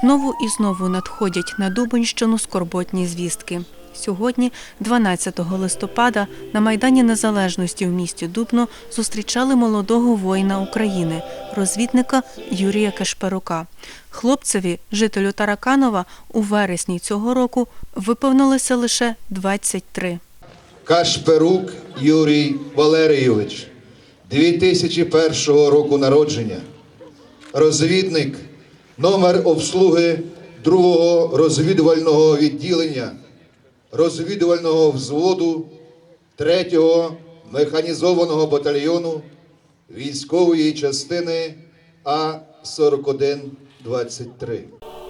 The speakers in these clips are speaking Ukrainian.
Знову і знову надходять на Дубинщину скорботні звістки. Сьогодні, 12 листопада, на Майдані Незалежності в місті Дубно зустрічали молодого воїна України, розвідника Юрія Кашперука. Хлопцеві, жителю Тараканова, у вересні цього року виповнилося лише 23. Кашперук Юрій Валерійович, 2001 року народження, розвідник, номер обслуги другого розвідувального відділення, розвідувального взводу 3-го механізованого батальйону військової частини А4123.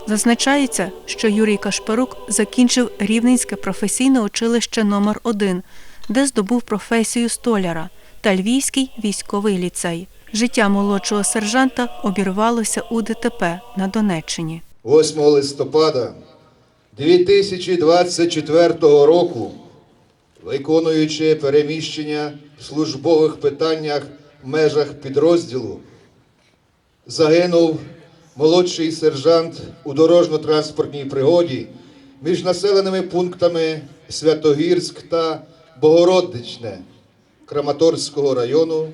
Зазначається, що Юрій Кашперук закінчив Рівненське професійне училище номер 1 де здобув професію столяра та Львівський військовий ліцей. Життя молодшого сержанта обірвалося у ДТП на Донеччині. 8 листопада 2024 року, виконуючи переміщення в службових питаннях в межах підрозділу, загинув молодший сержант у дорожньо-транспортній пригоді між населеними пунктами Святогірськ та Богородичне Краматорського району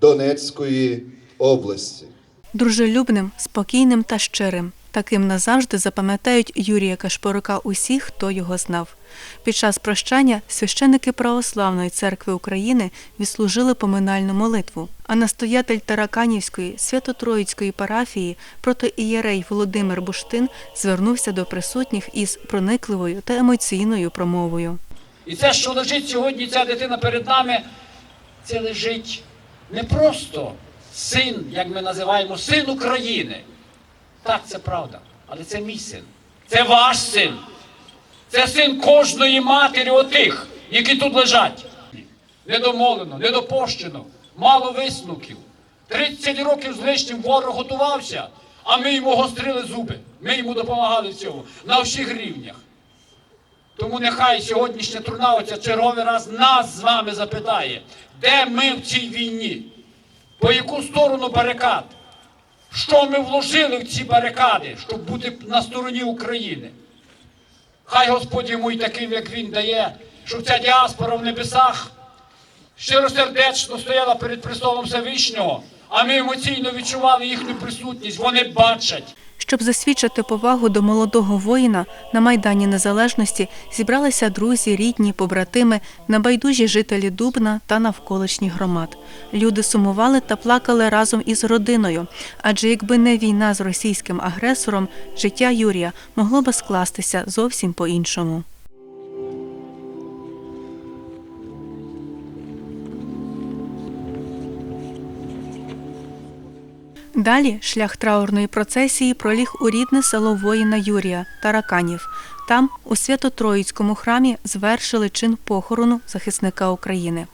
Донецької області. Дружелюбним, спокійним та щирим. Таким назавжди запам'ятають Юрія Кашпорука усі, хто його знав. Під час прощання священники Православної церкви України відслужили поминальну молитву, а настоятель Тараканівської Свято-Троїцької парафії протоієрей Володимир Буштин звернувся до присутніх із проникливою та емоційною промовою. І це, що лежить сьогодні, ця дитина перед нами, це лежить не просто син, як ми називаємо, син України. Так, це правда. Але це мій син. Це ваш син. Це син кожної матері отих, які тут лежать. Недомолено, недопощено, мало висновків. 30 років з лишнім ворог готувався, а ми йому гострили зуби. Ми йому допомагали в цьому на всіх рівнях. Тому нехай сьогоднішня труна оця черговий раз нас з вами запитає, де ми в цій війні, по яку сторону барикад, що ми вложили в ці барикади, щоб бути на стороні України. Хай Господь йому і таким, як він дає, щоб ця діаспора в небесах щиросердечно стояла перед престолом Всевишнього, а ми емоційно відчували їхню присутність. Вони бачать. Щоб засвідчити повагу до молодого воїна, на Майдані Незалежності зібралися друзі, рідні, побратими, небайдужі жителі Дубна та навколишніх громад. Люди сумували та плакали разом із родиною, адже якби не війна з російським агресором, життя Юрія могло би скластися зовсім по-іншому. Далі шлях траурної процесії проліг у рідне село воїна Юрія Тараканів. Там, у Свято-Троїцькому храмі, звершили чин похорону захисника України.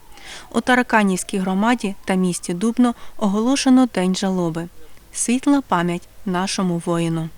У Тараканівській громаді та місті Дубно оголошено День жалоби. Світла пам'ять нашому воїну.